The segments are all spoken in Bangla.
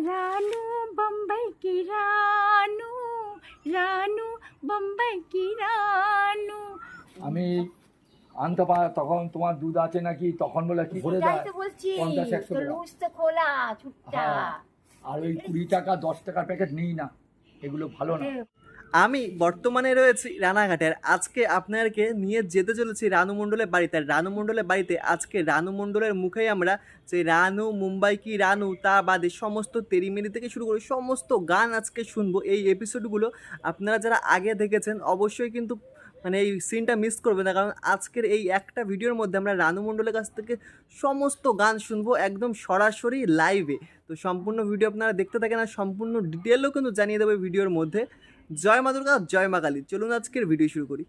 రాను బొంబాయికి రాను రాను బొంబాయికి రాను আমি আনতে পার তখন তোমার দুধ আছে নাকি? তখন বলে কি করে যায় পঞ্চাশ একশো খোলা হ্যাঁ, আর ওই কুড়ি টাকা দশ টাকার প্যাকেট নিই না। এগুলো ভালো না। আমি বর্তমানে রয়েছি রানাঘাটের। আজকে আপনাদেরকে নিয়ে যেতে চলেছি রানু মণ্ডলের বাড়িতে। রানু মণ্ডলের বাড়িতে আজকে রানু মণ্ডলের মুখেই আমরা যে রানু, মুম্বাই কি রানু, তা বাদে সমস্ত তেরিমেরি থেকে শুরু করে সমস্ত গান আজকে শুনব। এই এপিসোডগুলো আপনারা যারা আগে দেখেছেন, অবশ্যই কিন্তু মানে এই সিনটা মিস করবে না। কারণ আজকের এই একটা ভিডিওর মধ্যে আমরা রানু মণ্ডলের কাছ থেকে সমস্ত গান শুনব একদম সরাসরি লাইভে তো সম্পূর্ণ ভিডিও আপনারা দেখতে থাকেন আর সম্পূর্ণ ডিটেলও কিন্তু জানিয়ে দেবে ভিডিওর মধ্যে। জয় মা দুর্গা, জয় মা কালী। চলুন আজকের ভিডিও শুরু করি।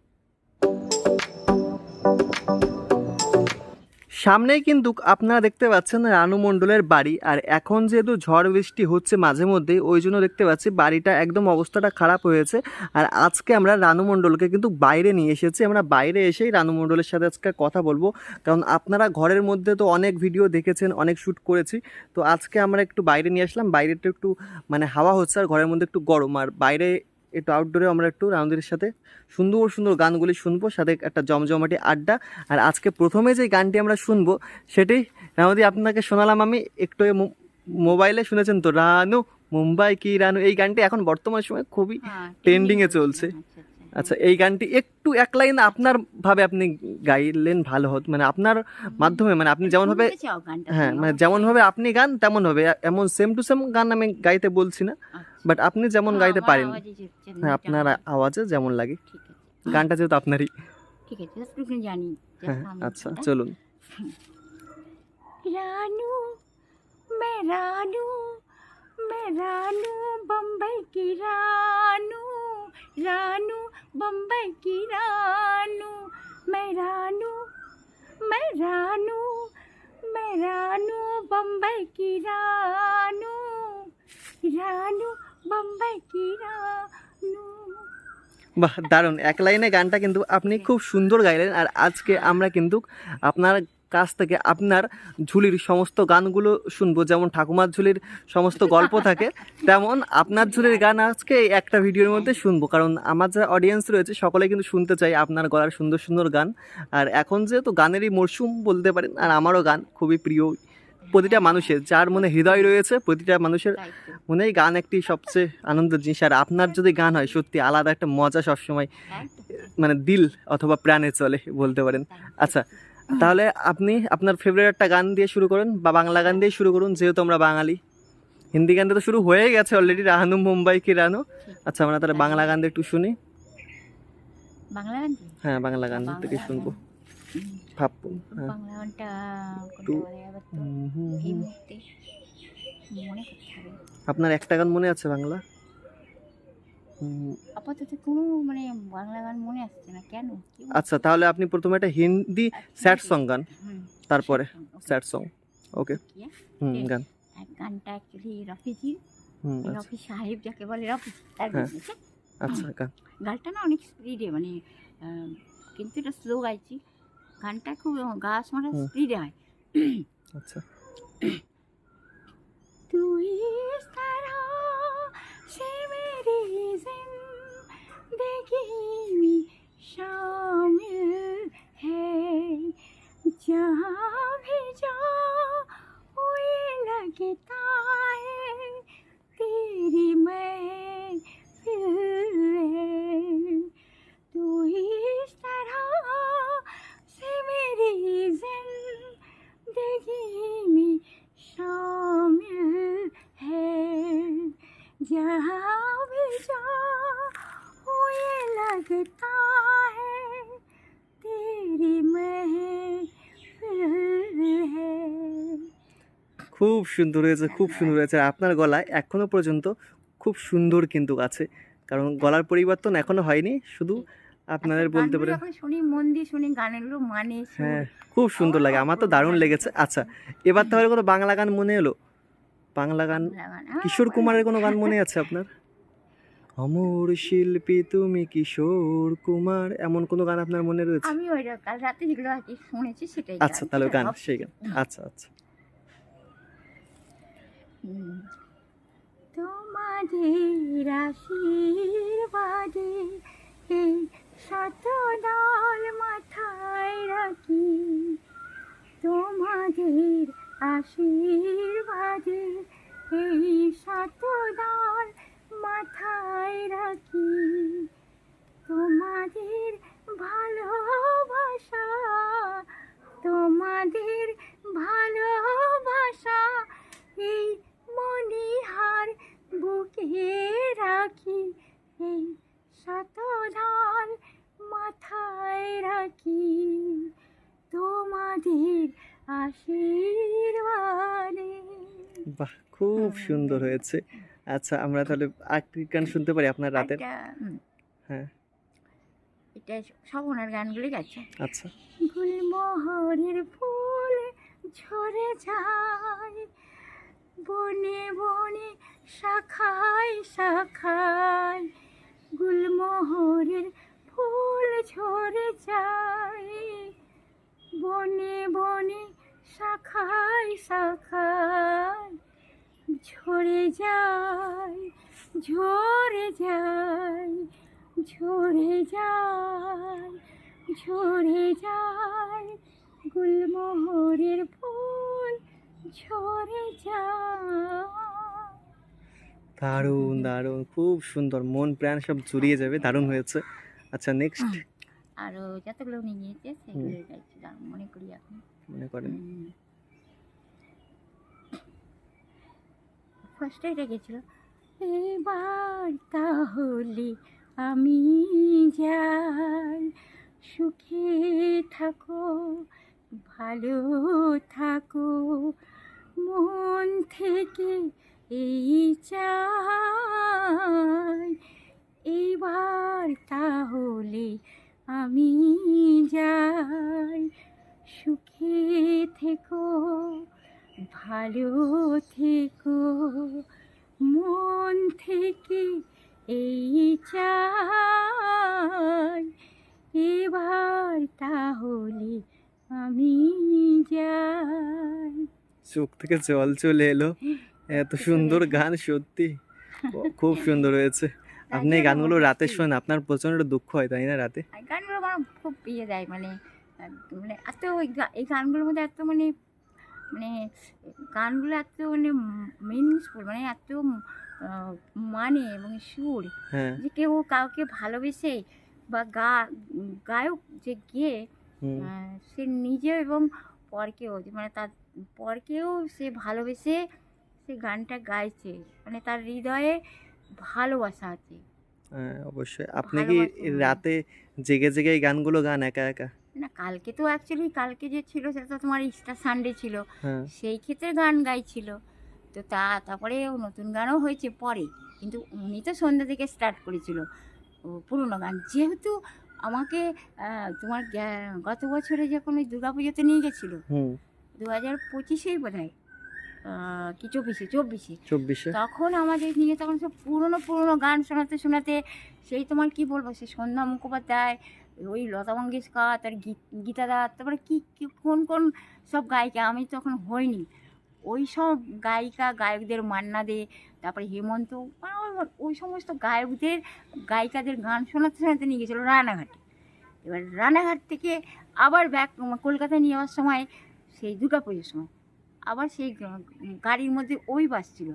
সামনেই কিন্তু আপনারা দেখতে পাচ্ছেন রানু মণ্ডলের বাড়ি, আর এখন যেহেতু ঝড় বৃষ্টি হচ্ছে মাঝে মধ্যেই, ওই জন্য দেখতে পাচ্ছি বাড়িটা একদম অবস্থাটা খারাপ হয়েছে। আর আজকে আমরা রানু মণ্ডলকে কিন্তু বাইরে নিয়ে এসেছি। আমরা বাইরে এসেই রানু মণ্ডলের সাথে আজকে কথা বলব। কারণ আপনারা ঘরের মধ্যে তো অনেক ভিডিও দেখেছেন, অনেক শ্যুট করেছি। তো আজকে আমরা একটু বাইরে নিয়ে আসলাম। বাইরেটা একটু মানে হাওয়া হচ্ছে আর ঘরের মধ্যে একটু গরম। আর বাইরে একটু আউটডোরে আমরা একটু রাউন্ডের সাথে সুন্দর সুন্দর গানগুলি শুনব সাথে একটা জমজমাটি আড্ডা। আর আজকে প্রথমে যে গানটি আমরা শুনব সেটি রানুদি আপনাকে শোনালাম আমি একটু মোবাইলে শুনেছেন তো রানু মুম্বাই কি রানু? এই গানটি এখন বর্তমান সময় খুবই হ্যাঁ, এ trending চলছে। আচ্ছা, আচ্ছা। আচ্ছা এই গানটি একটু এক লাইন আপনার ভাবে আপনি গাইলেন ভালো হতো মানে আপনার মাধ্যমে মানে আপনি যেমন ভাবে গানটা হ্যাঁ মানে যেমন ভাবে আপনি গান তেমন হবে। এমন সেম টু সেম গান আমি গাইতে বলছি না। আচ্ছা। বাট আপনি যেমন হ্যাঁ, গাইতে আমার পারেন আওয়াজে যে- যে- হ্যাঁ আপনার আওয়াজে যেমন লাগে ঠিক আছে গানটা যেহেতু আপনারই ঠিক আছে যতটুকু জানি যে হ্যাঁ আমি আচ্ছা এটা- চলুন रानू मैं रानू मैं रानू बम्बई की रानू रानू बम्बई की रानू मैं रानू मैं रानू मैं रानू बम्बई की रानू रानू बम्बई की रानू বাহ দারুণ। এক লাইনে গানটা কিন্তু আপনি খুব সুন্দর গাইলেন আর আজকে আমরা কিন্তু আপনার কাছ থেকে আপনার ঝুলির সমস্ত গানগুলো শুনব। যেমন ঠাকুমার ঝুলির সমস্ত গল্প থাকে তেমন আপনার ঝুলির গান আজকে একটা ভিডিওর মধ্যে শুনব। কারণ আমার যারা অডিয়েন্স রয়েছে সকলে কিন্তু শুনতে চাই আপনার গলার সুন্দর সুন্দর গান। আর এখন যেহেতু গানেরই মরশুম বলতে পারেন আর আমারও গান খুবই প্রিয়। প্রতিটা মানুষের যার মনে হৃদয় রয়েছে প্রতিটা মানুষের মনেই গান একটি সবচেয়ে আনন্দের জিনিস। আর আপনার যদি গান হয় সত্যি আলাদা একটা মজা সবসময় মানে দিল অথবা প্রাণে চলে বলতে পারেন। আচ্ছা তাহলে আপনি আপনার ফেভারিট একটা গান দিয়ে শুরু করুন বা বাংলা গান দিয়ে শুরু করুন যেহেতু আমরা বাঙালি। হিন্দি গান তো শুরু হয়ে গেছে অলরেডি রাহানু মুম্বাই কি রানু? আচ্ছা আমরা তাহলে বাংলা গান দিয়ে একটু শুনি। বাংলা গান? হ্যাঁ বাংলা গান থেকে শুনব। মুহূর্তে মনে করতে হবে আপনার একটা গান মনে আছে বাংলা? আপাতত কোনো মানে বাংলা গান মনে আসছে না। কেন? আচ্ছা তাহলে আপনি প্রথমে একটা হিন্দি স্যাড সং গান তারপরে. স্যাড সং ওকে? হুম গান। গানটা অ্যাকচুয়ালি আচ্ছা। রফি সাহেব যাকে বলে রফি তার হ্যাঁ। আচ্ছা গান। গানটা না অনেক স্পিডে মানে কিন্তু এটা স্লো গাইছি। গানটা খুব গা সময় হুম। স্পিডে হয় আচ্ছা तू इस तरह से मेरी जिंदगी में शामिल है जहाँ भी जाओ ये लगता जहाँ भी जाओ ये लगता है तेरी महफिल है খুব সুন্দর হয়েছে খুব সুন্দর হয়েছে আর আপনার গলায় এখনো পর্যন্ত খুব সুন্দর কিন্তু আছে কারণ গলার পরিবর্তন এখনো হয়নি শুধু আপনাদের আচ্ছা, বলতে গানগুলো পারেন যখন শুনি মন দিয়ে শুনি গানেরগুলো মানে সুর, হ্যাঁ খুব সুন্দর লাগে আমার তো দারুণ লেগেছে আচ্ছা এবার তাহলে কোনো বাংলা গান মনে এলো বাংলা গান কিশোর কুমারের কোনো গান। মনে আছে আপনার? অমর শিল্পী তুমি কিশোর কুমার এমন কোনো গান আপনার মনে রয়েছে? আমি ওইটা কাল রাতে যেগুলো আর কি শুনেছি সেটাই আচ্ছা তাহলে গান সেই গান। আচ্ছা আচ্ছা। তোমাদের আশীর্বাদে এই শতদল মাথায় রাখি। তোমাদের আশীর্বাদে এই শতদল মাথায় রাখি। তোমাদের ভালোবাসা তোমাদের ভালোবাসা, এই মনিহার বুকে রাখি। এই শতধাল মাথায় রাখি। তোমাদের আশীর্বাদে বাহ খুব সুন্দর হয়েছে। আচ্ছা আমরা তাহলে আরেকটি গান শুনতে পারি আপনার রাতের? হ্যাঁ। এটা সব ওনার গানগুলি গাচ্ছে আচ্ছা। গুলমোহরের ফুল ঝরে যায় বনে বনে শাখায় শাখায়। গুলমোহরের ফুল ঝরে যায় বনে বনে শাখায় শাখায়। ঝরে যায় ঝরে যায় ঝরে যায় ঝরে যায়। গুলমোহরের ফুল ঝরে যায়। দারুণ দারুণ। খুব সুন্দর। মন প্রাণ সব জুড়িয়ে যাবে। দারুণ হয়েছে। আচ্ছা নেক্সট আরও যতগুলো উনি গিয়েছে সেগুলো মনে করি এখন মনে করেন। ফার্স্টে এটা গেছিল এবার তাহলে আমি যাই। সুখে থাকো, ভালো থাকো। মন থেকে এই চাই। এবার তাহলে আমি যাই। সুখে থেকো ভালো থেকো। মন থেকে এই চাই। এবার তাহলে আমি যাই। চোখ থেকে জল চলে এলো। এত সুন্দর গান সত্যি। খুব সুন্দর হয়েছে। আপনি এই গানগুলো রাতে শোনেন আপনার প্রচণ্ড দুঃখ হয় তাই না রাতে? গানগুলো আমার খুব ইয়ে দেয় মানে মানে এত এই গানগুলোর মধ্যে এত মানে মানে গানগুলো এত মানে মিনিংসফুল মানে এত মানে এবং সুর হ্যাঁ। যে কেউ কাউকে ভালোবেসে বা গা গায়ক যে গিয়ে সে নিজে এবং পরকেও মানে তার পরকেও সে ভালোবেসে সে গানটা গাইছে। মানে তার হৃদয়ে ভালোবাসা আছে। হ্যাঁ অবশ্যই। আপনি কি রাতে জেগে জেগে গানগুলো গান একা একা? না কালকে তো অ্যাকচুয়ালি কালকে যে ছিল সেটা তো তোমার ইস্টার সানডে ছিল। হ্যাঁ। সেই ক্ষেত্রে গান গাইছিল। তো তা তারপরে ও নতুন গানও হয়েছে পরে কিন্তু উনি তো সন্ধ্যা থেকে স্টার্ট করেছিল। ও পুরনো গান। যেহেতু আমাকে তোমার গত বছরে যখন ওই দুর্গা পুজোতে নিয়ে গেছিল দু হাজার পঁচিশেই বোধ হয় কি চব্বিশে চব্বিশে। চব্বিশে। তখন আমাদের নিয়ে তখন সব পুরনো পুরনো গান শোনাতে শোনাতে সেই তোমার কি বলব সে সন্ধ্যা মুখোপাধ্যায় ওই লতা মঙ্গেশকর তার গীত- দাস তারপরে কি কি, কোন কোন সব গায়িকা আমি তখন হইনি। ওই সব গায়িকা, গায়কদের মান্না দে, তারপরে হেমন্ত মানে ওই- সমস্ত গায়কদের, গায়িকাদের গান শোনাতে শোনাতে নিয়ে গেছিল রানাঘাটে। এবার রানাঘাট থেকে আবার ব্যাক কলকাতায় নিয়ে যাওয়ার সময়, সেই দুর্গা পুজোর সময়, আবার সেই গাড়ির মধ্যে ওই বাস ছিল,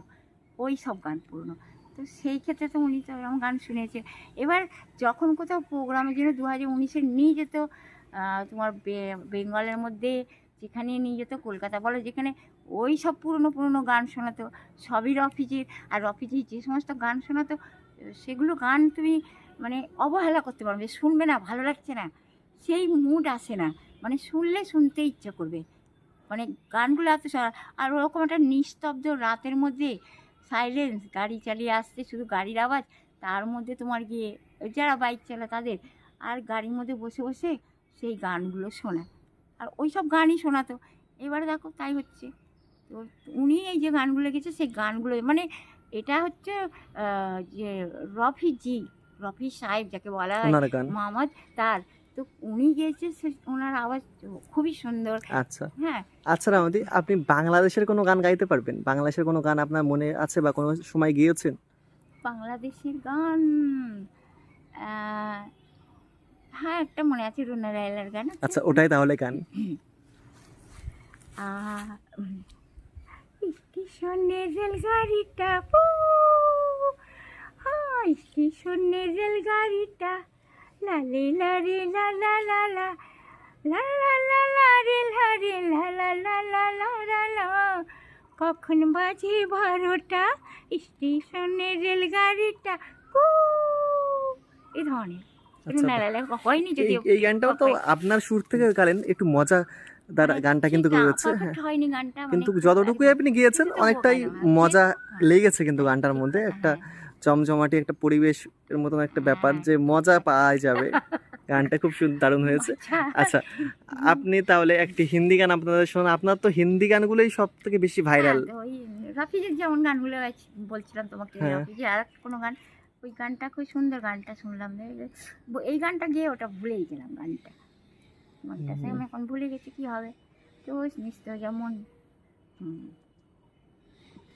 ওই সব গান পুরনো। তো সেই ক্ষেত্রে তো উনি তো এরকম গান শুনেছে। এবার যখন কোথাও প্রোগ্রামের জন্য দু হাজার উনিশে নিয়ে যেত তোমার বেঙ্গলের মধ্যে যেখানে নিয়ে যেত, কলকাতা বলো, যেখানে ওই সব পুরনো পুরনো গান শোনাতো, সবই রফিজির আর রফিজির যে সমস্ত গান শোনাতো, সেগুলো গান তুমি মানে অবহেলা করতে পারবে, শুনবে না, ভালো লাগছে না। সেই মুড আসে না। মানে শুনলে শুনতে ইচ্ছা করবে। মানে গানগুলো এত আর ওরকম একটা নিস্তব্ধ রাতের মধ্যে সাইলেন্স গাড়ি চালিয়ে আসছে শুধু গাড়ির আওয়াজ তার মধ্যে তোমার গিয়ে যারা বাইক চালায় তাদের আর গাড়ির মধ্যে বসে বসে সেই গানগুলো শোনা আর ওই সব গানই শোনাতো। এবারে দেখো তাই হচ্ছে। তো উনি এই যে গানগুলো গেছে সেই গানগুলো মানে এটা হচ্ছে যে রফি জি রফি সাহেব যাকে বলা হয় মোহাম্মদ তার তো উনি সে ওনার আওয়াজ খুবই সুন্দর। আচ্ছা। হ্যাঁ। আচ্ছা রামদি আপনি বাংলাদেশের কোনো গান গাইতে পারবেন? বাংলাদেশের কোনো গান আপনার মনে আছে বা কোনো সময় গিয়েছেন? বাংলাদেশের গান হ্যাঁ একটা মনে আছে রুনা রায়লার গান আচ্ছা ওটাই তাহলে গান। স্টেশনে রেলগাড়িটা পু হ্যাঁ স্টেশনে রেলগাড়িটা লা লে লা লা লা লা লা লা লা লা লা রে লা লা লা লা লা লা লা লা কখন বাজে বারোটা স্টেশনে রেলগাড়িটা কু এই ধরনের আচ্ছা, হয়নি যদি এই- গানটাও তো আপনার সুর থেকে গালেন একটু মজা গানটা কিন্তু হ্যাঁ মানে কিন্তু যতটুকুই আপনি গিয়েছেন অনেকটাই মজা হ্যাঁ। লেগেছে কিন্তু গানটার মধ্যে একটা জমজমাটি একটা পরিবেশ এর মতন একটা ব্যাপার হ্যাঁ। যে মজা পাওয়া যাবে। গানটা খুব সুন্দর দারুণ হয়েছে। আচ্ছা। আচ্ছা আপনি তাহলে একটি হিন্দি গান আপনাদের শোনা আপনার তো হিন্দি গানগুলোই সব থেকে বেশি ভাইরাল। হ্যাঁ, ওই রাফিজের যেমন গানগুলো বলছিলাম তোমাকে হ্যাঁ। রাফিজের আর কোনো গান ওই গানটা খুব সুন্দর গানটা শুনলাম। এই এই গানটা গিয়ে ওটা ভুলেই গেলাম গানটা। গানটা সে আমি এখন ভুলে গেছি কি হবে? তো নিশ্চয় যেমন হুম,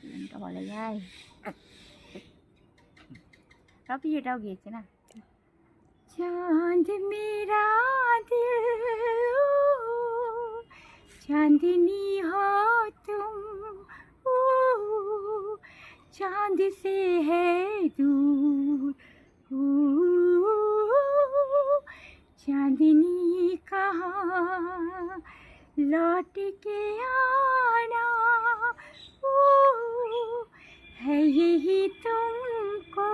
গানটা বলা যায়? রাফি এটাও গিয়েছে না চাঁদ মেরা দিল चांदनी हो तुम ओ चांद से है दूर ओ चांदनी कहाँ लौट के आना ओ है यही तुमको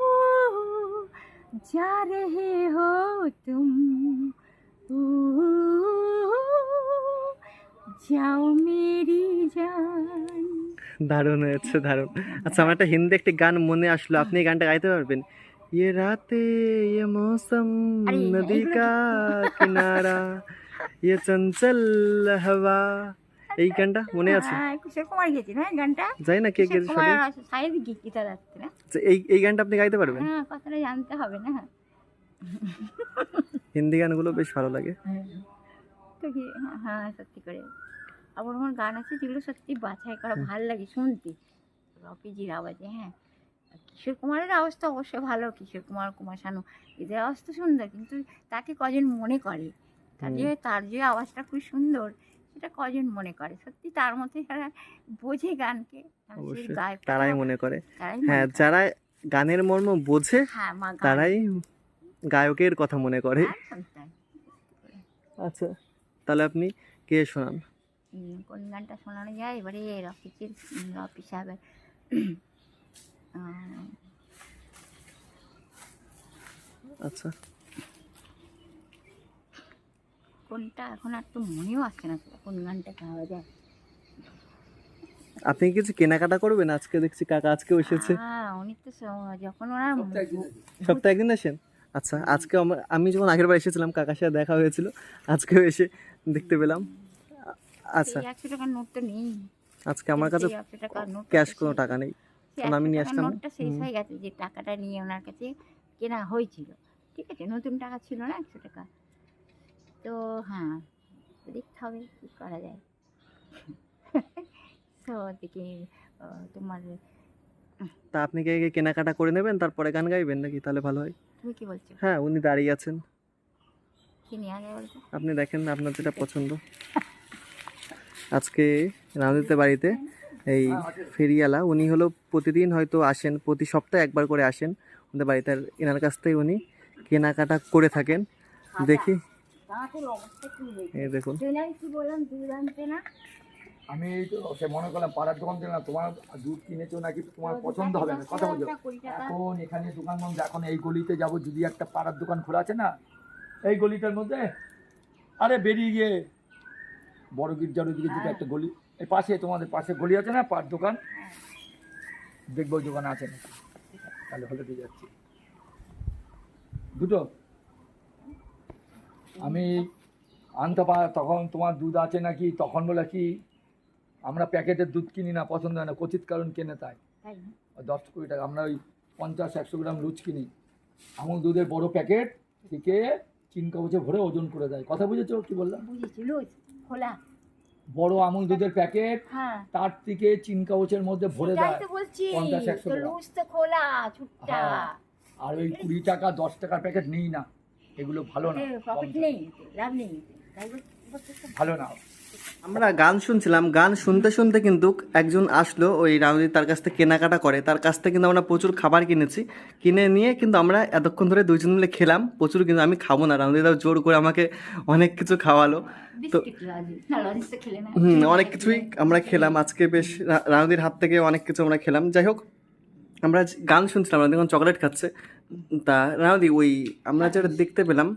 ओ जा रहे हो तुम ओ যাও মেরি জান দারুণ হয়েছে দারুণ আচ্ছা আমার একটা হিন্দি একটি গান মনে আসলো আপনি এই গানটা গাইতে পারবেন ये रातें ये मौसम अरे, नदी এগুলো का কিনারা ये চঞ্চল हवा এই গানটা মনে আছে? হ্যাঁ, কিশোর কুমার গেছি না গানটা? জানি না কে গেছে সঠিক? না? এই এই গানটা আপনি গাইতে পারবেন? হ্যাঁ কথাটা জানতে হবে না। হিন্দি গানগুলো বেশ ভালো লাগে। তো কি হ্যাঁ, হ্যাঁ সত্যি করে। আবার আমার গান আছে যেগুলো সত্যি বাছাই করা ভালো লাগে শুনতে। রপিজির আওয়াজে হ্যাঁ। কিশোর কুমারের আওয়াজ তো অবশ্যই ভালো কিশোর কুমার কুমার শানু। এদের আওয়াজ তো সুন্দর কিন্তু তাকে কজন মনে করে? তার যে তার যে আওয়াজটা খুব সুন্দর সেটা কজন মনে করে? সত্যি তার মধ্যে যারা বোঝে গানকে তারাই মনে করে। হ্যাঁ যারা গানের মর্ম বোঝে হ্যাঁ তারাই গায়কের কথা মনে করে। একদম আচ্ছা তাহলে আপনি কে শোনান? কোন গানটা শোনানো যায়? এবারে রফিকের রফি সাহেবের। আচ্ছা। কোনটা? এখন আর তো মনেও আসছে না কোন গানটা গাওয়া যায়। আপনি কিছু কেনাকাটা করবেন? আজকে দেখছি কাকা আজকেও এসেছে হ্যাঁ উনি তো যখন ওনার সপ্তাহে একদিন আসেন। আচ্ছা আজকে আমার- আমি যখন আগের বার এসেছিলাম কাকার সাথে দেখা হয়েছিল আজকেও এসে দেখতে পেলাম। আচ্ছা। একশো টাকার নোট তো নেই। আজকে আমার কাছে সেই একশো টাকার নোট ক্যাশ কোনো টাকা নেই। আমি 100 নিয়ে আসলাম। নোটটা শেষ হয়ে গেছে যে টাকাটা নিয়ে ওনার কাছে কেনা হয়েছিল। ঠিক আছে নতুন টাকা ছিল না একশো টাকা? তো হ্যাঁ দেখতে হবে কী করা যায়। তো দেখি তোমার তা আপনি কি আগে কেনাকাটা করে নেবেন তারপরে গান গাইবেন নাকি? তাহলে ভালো হয়। তুমি কি বলছো? হ্যাঁ উনি দাঁড়িয়ে আছেন। কি নিয়ে আগে বলছো আপনি দেখেন আপনার যেটা পছন্দ। আজকে রামদিতে বাড়িতে এই ফেরিয়ালা উনি হলো প্রতিদিন হয়তো আসেন প্রতি সপ্তাহে একবার করে আসেন। ওদের বাড়িতে এনার কাছ থেকে উনি কেনাকাটা করে থাকেন। দেখি। দাঁতের অবস্থা কি হয়েছে? এই দেখুন। কি বললাম দুধ আনতে না? আমি তো সে মনে করলাম পাড়ার দোকান থেকে না তোমার দুধ কিনেছো নাকি তোমার পছন্দ হবে না? কথা বলছো। এখন এখানে দোকান বন্ধ এখন এই গলিতে যাব যদি একটা পাড়ার দোকান খোলা আছে না এই গলিটার মধ্যে আরে বেরিয়ে গিয়ে বড় গির্জার ওইদিকে যদি একটা গলি এই পাশে তোমাদের পাশে গলি আছে না পাড় দোকান? দেখব দোকানে আছে না তাহলে হলে দিয়ে যাচ্ছি। দুটো? আমি আনতে পার তখন তোমার দুধ আছে নাকি? তখন বলে কি আমরা প্যাকেটের দুধ কিনি না পছন্দ হয় না কচিত কারণ কেনে তাই দশ কুড়ি টাকা আমরা ওই পঞ্চাশ একশো গ্রাম লুচ কিনি। আমুল দুধের বড় প্যাকেট থেকে চিন কাগজে ভরে ওজন করে দেয়। কথা বুঝেছ? কি বললাম? খোলা। বড় আমুল দুধের প্যাকেট হ্যাঁ। তার থেকে চিন কাগজের মধ্যে ভরে দেয়। পঞ্চাশ, একশো গ্রাম। হ্যাঁ। আর ওই কুড়ি টাকা দশ টাকার প্যাকেট নিই না। এগুলো ভালো না প্রফিট নেই লাভ নেই। ভালো না। আমরা গান শুনছিলাম গান শুনতে শুনতে কিন্তু একজন আসলো ওই রাউদি তার কাছ থেকে কেনাকাটা করে। তার কাছ থেকে কিন্তু আমরা প্রচুর খাবার কিনেছি। কিনে নিয়ে কিন্তু আমরা এতক্ষণ ধরে দুইজন মিলে খেলাম প্রচুর কিন্তু আমি খাব না। রাউদি দাও জোর করে আমাকে অনেক কিছু খাওয়ালো। তো হুম অনেক কিছুই আমরা খেলাম। আজকে বেশ রা- রাউদির হাত থেকে অনেক কিছু আমরা খেলাম। যাই হোক আমরা গান শুনছিলাম রাউদি এখন চকলেট খাচ্ছে। তা রাউদি ওই আমরা যেটা দেখতে পেলাম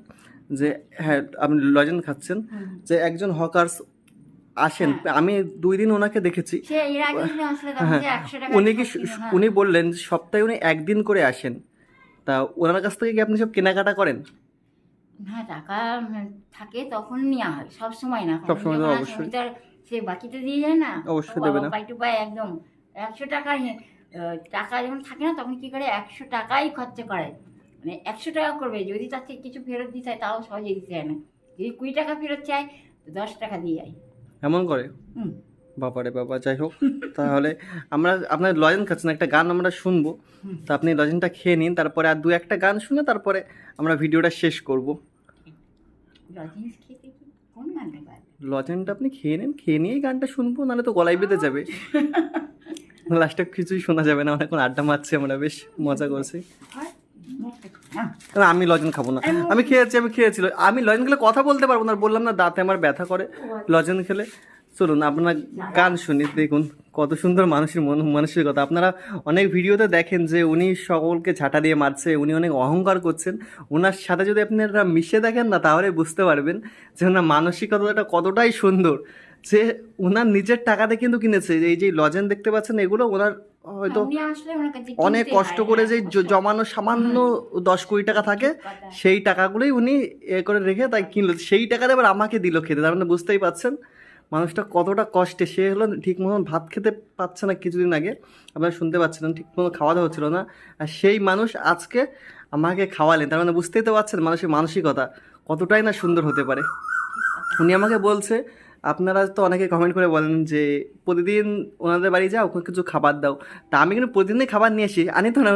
যে হ্যাঁ আপনি লজেন খাচ্ছেন যে একজন হকার্স আসেন। আমি দুই দিন ওনাকে দেখেছি। হ্যাঁ। উনি কি হ্যাঁ। উনি বললেন সপ্তাহে উনি একদিন করে আসেন। তা ওনার কাছ থেকে কি আপনি সব কেনাকাটা করেন? হ্যাঁ টাকা থাকে তখন নেওয়া হয়। সব সময় না সব সময় তো অবশ্যই। সে বাকিতে দিয়ে যায় না। অবশ্যই দেবে না। পাই টু পাই একদম। একশো টাকা টাকা যখন থাকে না তখন কি করে একশো টাকাই খরচা করে মানে একশো টাকা করবে যদি তার থেকে কিছু ফেরত দিতে হয় তাও সহজে দিতে চায় না। যদি কুড়ি টাকা ফেরত চায় তো দশ টাকা দিয়ে যায়। এমন করে? হুম। বাবারে বাবা যাই হোক। তাহলে আমরা আপনার লজেন খাচ্ছেন একটা গান আমরা শুনব। তা আপনি লজেনটা খেয়ে নিন তারপরে আর দু একটা গান শুনে তারপরে আমরা ভিডিওটা শেষ করব। লজেনটা আপনি খেয়ে নিন খেয়ে নিয়েই গানটা শুনব নাহলে তো গলায় বেঁধে যাবে। লাস্টে কিছুই শোনা যাবে না এখন আড্ডা মারছি আমরা বেশ মজা করছি। আমি লজেন খাব না। আমি খেয়েছি আমি খেয়েছিল আমি লজেন খেলে কথা বলতে পারব না বললাম না দাঁতে আমার ব্যথা করে। লজেন খেলে চলুন আপনার গান শুনি দেখুন কত সুন্দর মানুষের মন মানসিকতা আপনারা অনেক ভিডিওতে দেখেন যে উনি সকলকে ঝাঁটা দিয়ে মারছে উনি অনেক অহংকার করছেন। ওনার সাথে যদি আপনারা মিশে দেখেন না তাহলে বুঝতে পারবেন যে ওনার মানসিকতাটা কতটাই সুন্দর। যে ওনার নিজের টাকাতে কিন্তু কিনেছে এই যে লজেন দেখতে পাচ্ছেন এগুলো ওনার হয়তো অনেক কষ্ট করে হ্যাঁ, যে জমানো সামান্য দশ কুড়ি টাকা থাকে সেই টাকাগুলোই উনি এ করে রেখে তাই কিনলো। সেই টাকাতে এবার আমাকে দিল খেতে তার মানে বুঝতেই পাচ্ছেন মানুষটা কতটা কষ্টে। সে হলো ঠিক মতন ভাত খেতে পাচ্ছে না কিছুদিন আগে আপনারা শুনতে পাচ্ছিলেন ঠিক মতো খাওয়া দাওয়া হচ্ছিল না। আর সেই মানুষ আজকে আমাকে খাওয়ালেন তার মানে বুঝতেই তো পারছেন মানুষের মানসিকতা কতটাই না সুন্দর হতে পারে। উনি আমাকে বলছে আপনারা তো অনেকে কমেন্ট করে বলেন যে প্রতিদিন ওনাদের বাড়ি যাও ওখানে কিছু খাবার দাও। তা আমি কিন্তু প্রতিদিনই খাবার নিয়ে আসি। আনি তো না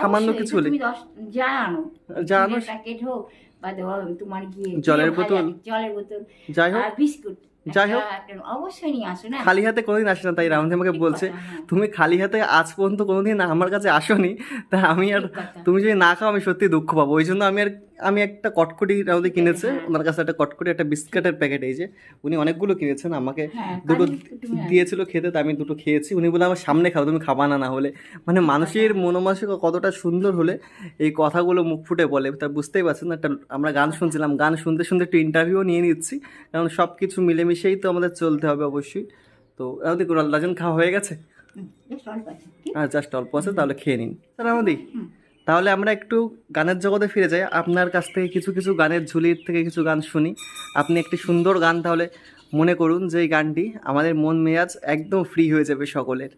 সামান্য কিছু হলে তুমি দশ যা আনো। যা আনো। প্যাকেট হোক বা তোমার গিয়ে জলের বোতল। জলের বোতল যাই হোক। বিস্কুট। যাই হোক। অবশ্যই নিয়ে আসো না? খালি হাতে কোনোদিন আসে না তাই রামধি আমাকে বলছে হ্যাঁ। তুমি খালি হাতে আজ পর্যন্ত কোনোদিন আমার কাছে আসোনি তা আমি আর তুমি যদি না খাও আমি সত্যি দুঃখ পাবো। ওই জন্য আমি আর আমি একটা কটকটি রাউদি কিনেছে হ্যাঁ। ওনার কাছে একটা কটকটি একটা বিস্কুটের প্যাকেট এই যে উনি অনেকগুলো কিনেছেন আমাকে হ্যাঁ, দুটো দিয়েছিল খেতে তা আমি দুটো খেয়েছি। উনি বলে আমার সামনে খাও তুমি খাবা না না হলে। মানে মানুষের মনোমানসিক কতটা সুন্দর হলে এই কথাগুলো মুখ ফুটে বলে। তা বুঝতেই পারছেন একটা আমরা গান শুনছিলাম গান শুনতে শুনতে একটু ইন্টারভিউ নিয়ে নিচ্ছি কারণ সব কিছু মিলেমিশেই তো আমাদের চলতে হবে অবশ্যই। তো আমাদের লাজন খাওয়া হয়ে গেছে? আর জাস্ট অল্প আছে তাহলে খেয়ে নিন। স্যার আমাদি তাহলে আমরা একটু গানের জগতে ফিরে যাই। আপনার কাছ থেকে কিছু কিছু গানের ঝুলির থেকে কিছু গান শুনি। আপনি একটি সুন্দর গান তাহলে মনে করুন যে গানটি আমাদের মন মেয়াজ একদম ফ্রি হয়ে যাবে সকলের।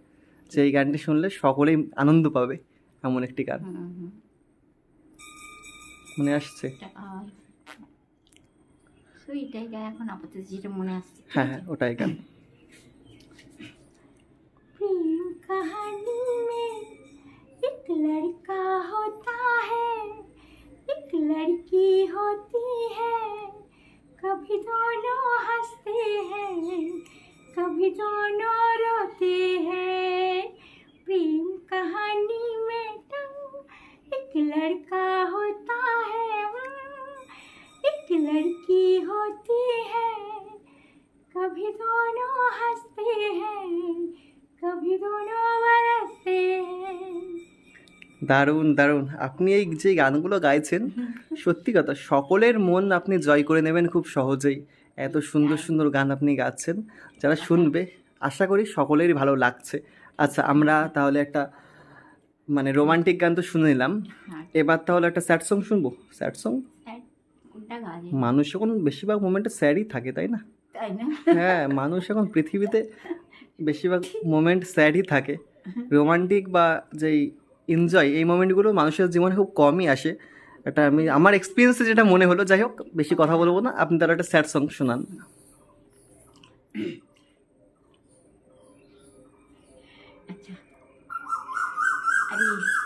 যে এই গানটি শুনলে সকলেই আনন্দ পাবে এমন একটি গান। মনে আসছে? হ্যাঁ হ্যাঁ ওটাই গান। एक लड़का होता है, एक लड़की होती है। कभी दोनों हँसते हैं, कभी दोनों रोते हैं। प्रेम कहानी में टंग, एक लड़का होता है एक लड़की होती है। कभी दोनों हँसते हैं, कभी दोनों बरसते हैं। দারুণ দারুণ। আপনি এই যে গানগুলো গাইছেন সত্যি কথা সকলের মন আপনি জয় করে নেবেন খুব সহজেই। এত সুন্দর সুন্দর গান আপনি গাচ্ছেন। যারা শুনবে আশা করি সকলেরই ভালো লাগছে। আচ্ছা আমরা তাহলে একটা মানে রোমান্টিক গান তো শুনে নিলাম। হ্যাঁ। এবার তাহলে একটা স্যাড সং শুনব? Sad song? মানুষ এখন বেশিরভাগ মোমেন্টে স্যাডই থাকে তাই না? তাই না? হ্যাঁ মানুষ এখন পৃথিবীতে বেশিরভাগ মোমেন্ট স্যাডই থাকে। রোমান্টিক বা যেই এনজয় এই মোমেন্টগুলো মানুষের জীবনে খুব কমই আসে। এটা আমি আমার এক্সপিরিয়েন্সে যেটা মনে হলো যাই হোক বেশি কথা বলব না। আপনি তারা একটা স্যাড সং শোনান। আচ্ছা।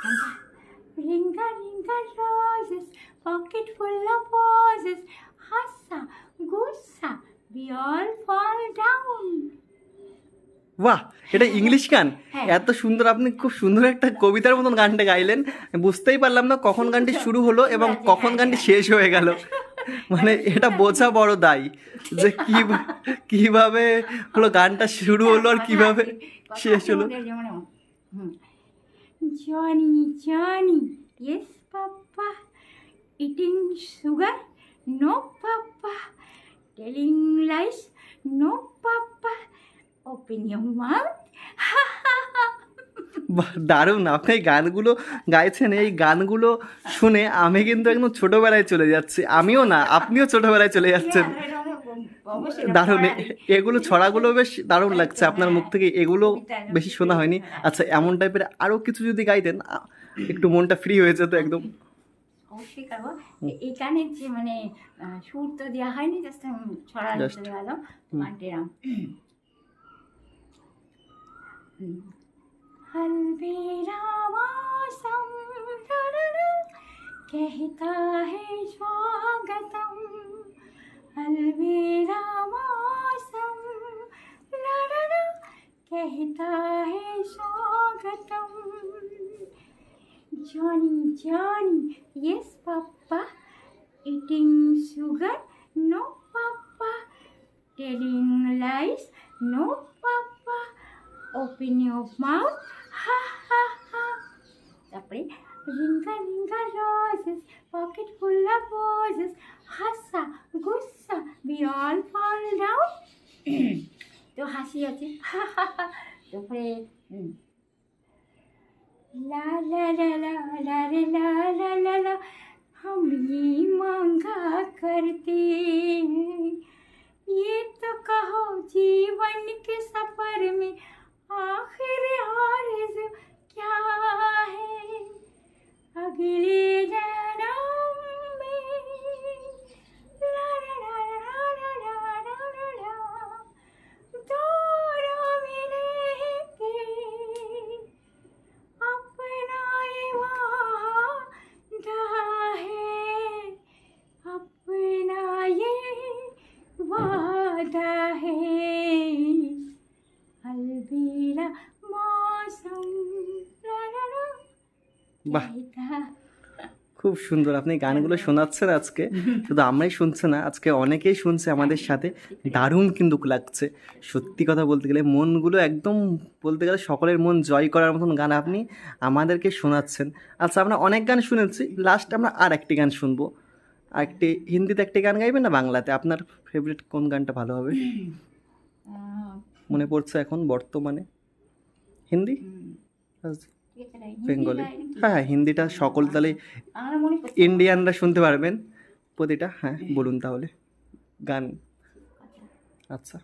গানটা। Ringa ringa roses pocket full of roses husha gusha we all fall down বাহ এটা ইংলিশ গান। এত সুন্দর আপনি খুব সুন্দর একটা কবিতার মতন গানটা গাইলেন। বুঝতেই পারলাম না কখন গানটি শুরু হলো এবং কখন গানটি শেষ হয়ে গেল। মানে এটা বোঝা বড় দায় যে কি কীভাবে হলো গানটা শুরু হলো আর কীভাবে শেষ হলো। Johnny Johnny yes papa eating sugar no papa telling lies no papa open your mouth দারুণ। আপনি এই গানগুলো গাইছেন এই গানগুলো শুনে আমি কিন্তু একদম ছোটবেলায় চলে যাচ্ছি। আমিও না আপনিও ছোটবেলায় চলে যাচ্ছেন। দারুণ। এগুলো ছড়াগুলো বেশ দারুণ লাগছে আপনার মুখ থেকে। এগুলো বেশি শোনা হয়নি। আচ্ছা এমন টাইপের আরও কিছু যদি গাইতেন একটু মনটা ফ্রি হয়ে যেত একদম। অবশ্যই এই গানের যে মানে সুর তো দেওয়া হয়নি জাস্ট ছড়া. अलवेरा मौसम कहता है स्वागतम अलवेरा मौसम कहता है स्वागतम Johnny, Johnny, yes, Papa. Eating sugar, no, Papa. Telling lies, no, Papa. Open your mouth, ha, ha, ha. তারপরে ring a ring a roses pocket full of roses হাসা গুসা বি অল ফল ডাউন তো হাসি আছে তারপরে হুম, ला ला ला ला ला रे ला ला ला ला हम ये मांगा करते हैं ये तो कहो जीवन के सफर में आखिर आरज़ू क्या है अगले जन्म में है अपना ये वादा है বাহ। খুব সুন্দর। আপনি গানগুলো শোনাচ্ছেন আজকে। শুধু আমরাই শুনছে না আজকে অনেকেই শুনছে আমাদের সাথে। দারুণ কিন্তু লাগছে। সত্যি কথা বলতে গেলে মনগুলো একদম বলতে গেলে সকলের মন জয় করার মতন গান আপনি আমাদেরকে শোনাচ্ছেন। আচ্ছা আমরা অনেক গান শুনেছি। লাস্ট আমরা আর একটি গান শুনব। একটি হিন্দিতে একটি গান গাইবেন না বাংলাতে? আপনার ফেভারিট কোন গানটা ভালো হবে? মনে পড়ছে এখন বর্তমানে হিন্দি হুম, আচ্ছা, ঠিক আছে রে, হিন্দি বেঙ্গলি গাই নাকি? হ্যাঁ হ্যাঁ হিন্দিটা সকল তালে আমার মনে পড়ছে না। ইন্ডিয়ানরা শুনতে পারবেন প্রতিটা হ্যাঁ বলুন তাহলে গান আচ্ছা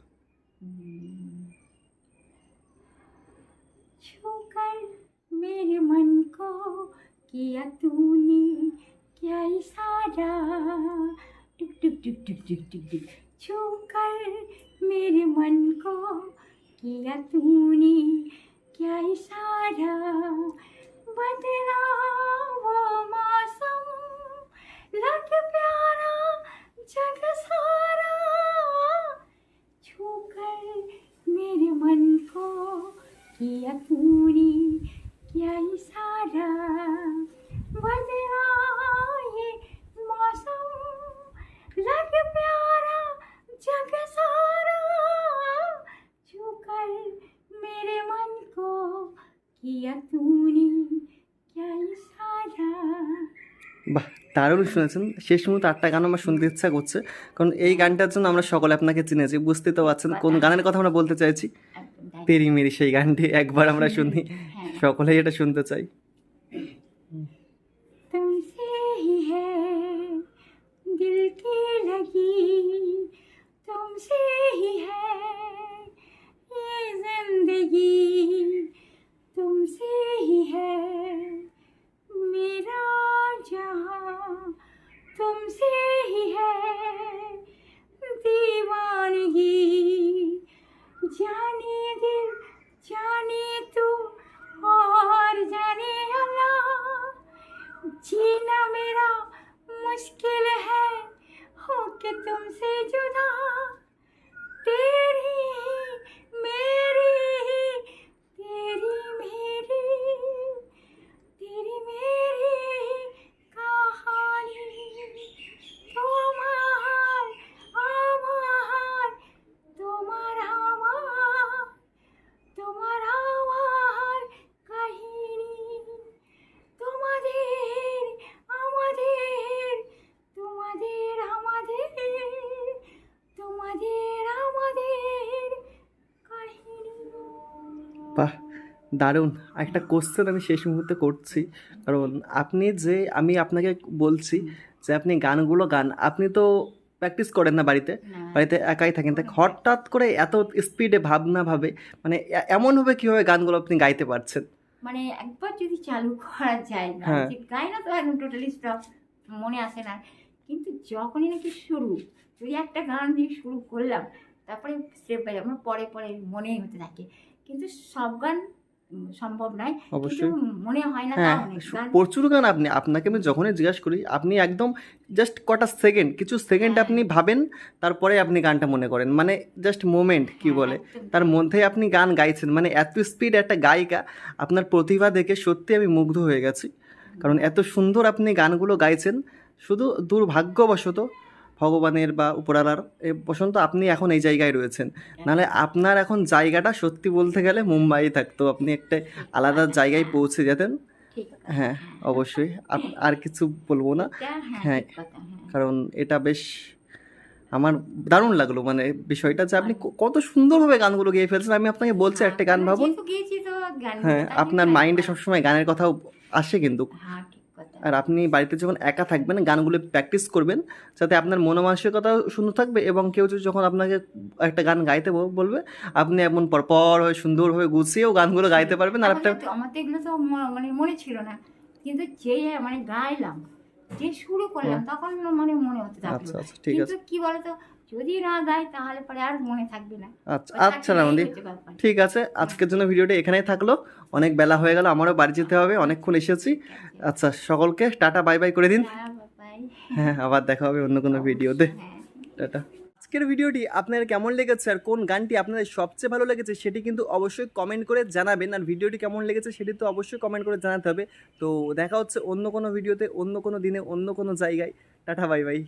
छूकर मेरे मन को किया तूने क्या इशारा टुक टुक टुक टुक टुक टुक टुक छूकर मेरे मन को किया तूने क्या इशारा? बदला वो मौसम लग प्यारा, जग सारा। छूकर मेरे मन को किया तूने क्या इशारा? बदला ये मौसम लग प्यारा जग सारा छूकर मेरे मन को किया तूने क्या इशारा বাহ দারুণ শুনেছেন শেষ মুহূর্তে আটটা গান আমার শুনতে ইচ্ছা করছে কারণ এই গানটার জন্য আমরা সকলে আপনাকে চিনেছি বুঝতে তো পারছেন কোন গানের কথা আমরা বলতে চাইছি একদম তাই। তেরি মেরি সেই গানটি একবার আমরা শুনি হ্যাঁ সকলেই এটা শুনতে চাই तुमसे ही है दिल की लगी तुमसे ही है ये ज़िंदगी, तुमसे ही है मेरा जहाँ, तुमसे ही है दीवानगी। जाने दिल, जाने तू और जाने अल्लाह, जीना मेरा मुश्किल है, हो के तुमसे जुदा। तेरी मेरी तेरी मेरी দারুণ একটা কোশ্চেন আমি শেষ মুহূর্তে করছি। কারণ আপনি যে আমি আপনাকে বলছি যে আপনি গানগুলো গান। আপনি তো প্র্যাকটিস করেন না বাড়িতে? বাড়িতে একাই থাকেন। তা হঠাৎ করে এত স্পিডে ভাবনা ভাবে মানে এ- এমনভাবে কীভাবে গানগুলো আপনি গাইতে পারছেন? মানে একবার যদি চালু করা যায় না হ্যাঁ। গাই না তো একদম টোটালি স্টপ মনে আসে না। কিন্তু যখনই নাকি শুরু যদি একটা গান দিয়ে শুরু করলাম তারপরে স্টেপ বাই আমার পরে পরে মনেই হতে থাকে। কিন্তু সব গান সম্ভব নয়। অবশ্যই। মনে হয় না হ্যাঁ প্রচুর গান আপনি আপনাকে আমি যখনই জিজ্ঞাসা করি আপনি একদম জাস্ট কটা সেকেন্ড কিছু সেকেন্ড হ্যাঁ। আপনি ভাবেন তারপরে আপনি গানটা মনে করেন। মানে জাস্ট মোমেন্ট কি হ্যাঁ, বলে? তার মধ্যে আপনি গান গাইছেন। মানে এত স্পিড একটা গায়িকা আপনার প্রতিভা দেখে সত্যি আমি মুগ্ধ হয়ে গেছি। কারণ এত সুন্দর আপনি গানগুলো গাইছেন শুধু দুর্ভাগ্যবশত ভগবানের বা উপরালার এ বসন্ত আপনি এখন এই জায়গায় রয়েছেন। নাহলে আপনার এখন জায়গাটা সত্যি বলতে গেলে মুম্বাই থাকতো। আপনি একটা আলাদা জায়গায় পৌঁছে যেতেন। হ্যাঁ অবশ্যই। আর কিছু বলব না। হ্যাঁ হ্যাঁ। হ্যাঁ। কারণ এটা বেশ আমার দারুণ লাগল। মানে বিষয়টা যে আপনি কত সুন্দরভাবে গানগুলো গেয়ে ফেলছেন। আমি আপনাকে বলছি একটা গান হ্যাঁ, ভাবুন। হ্যাঁ আপনার মাইন্ডে সবসময় গানের কথাও আসে কিন্তু। হ্যাঁ আর আপনি বাড়িতে যখন একা থাকবেন গানগুলো প্র্যাকটিস করবেন যাতে আপনার মনোমানসিকতাও সুন্দর থাকবে এবং কেউ যদি যখন আপনাকে একটা গান গাইতে বলবে আপনি এমন পরপর হয়ে সুন্দরভাবে গুছিয়েও গানগুলো গাইতে পারবেন। আর একটা আমার তো- এগুলো তো মানে মনে ছিল না। কিন্তু যে মানে গাইলাম যে শুরু করলাম তখন মানে মনে হতে থাকল। আচ্ছা আচ্ছা ঠিক কিন্তু কি বলতো যদি না গাই তাহলে পরে আর মনে থাকবে না। আচ্ছা আচ্ছা রামদি ঠিক আছে আজকের জন্য ভিডিওটা এখানেই থাকল। অনেক বেলা হয়ে গেল আমারও বাড়ি যেতে হবে অনেকক্ষণ এসেছি। আচ্ছা সকলকে টাটা বাই বাই করে দিন। হ্যাঁ, হ্যাঁ আবার দেখা হবে অন্য কোনো ভিডিওতে। হ্যাঁ। টাটা। আজকের ভিডিওটি আপনার কেমন লেগেছে আর কোন গানটি আপনাদের সবচেয়ে ভালো লেগেছে সেটি কিন্তু অবশ্যই কমেন্ট করে জানাবেন। আর ভিডিওটি কেমন লেগেছে সেটি তো অবশ্যই কমেন্ট করে জানাতে হবে। তো দেখা হচ্ছে অন্য কোনো ভিডিওতে অন্য কোনো দিনে অন্য কোনো জায়গায়। Tata bye bye.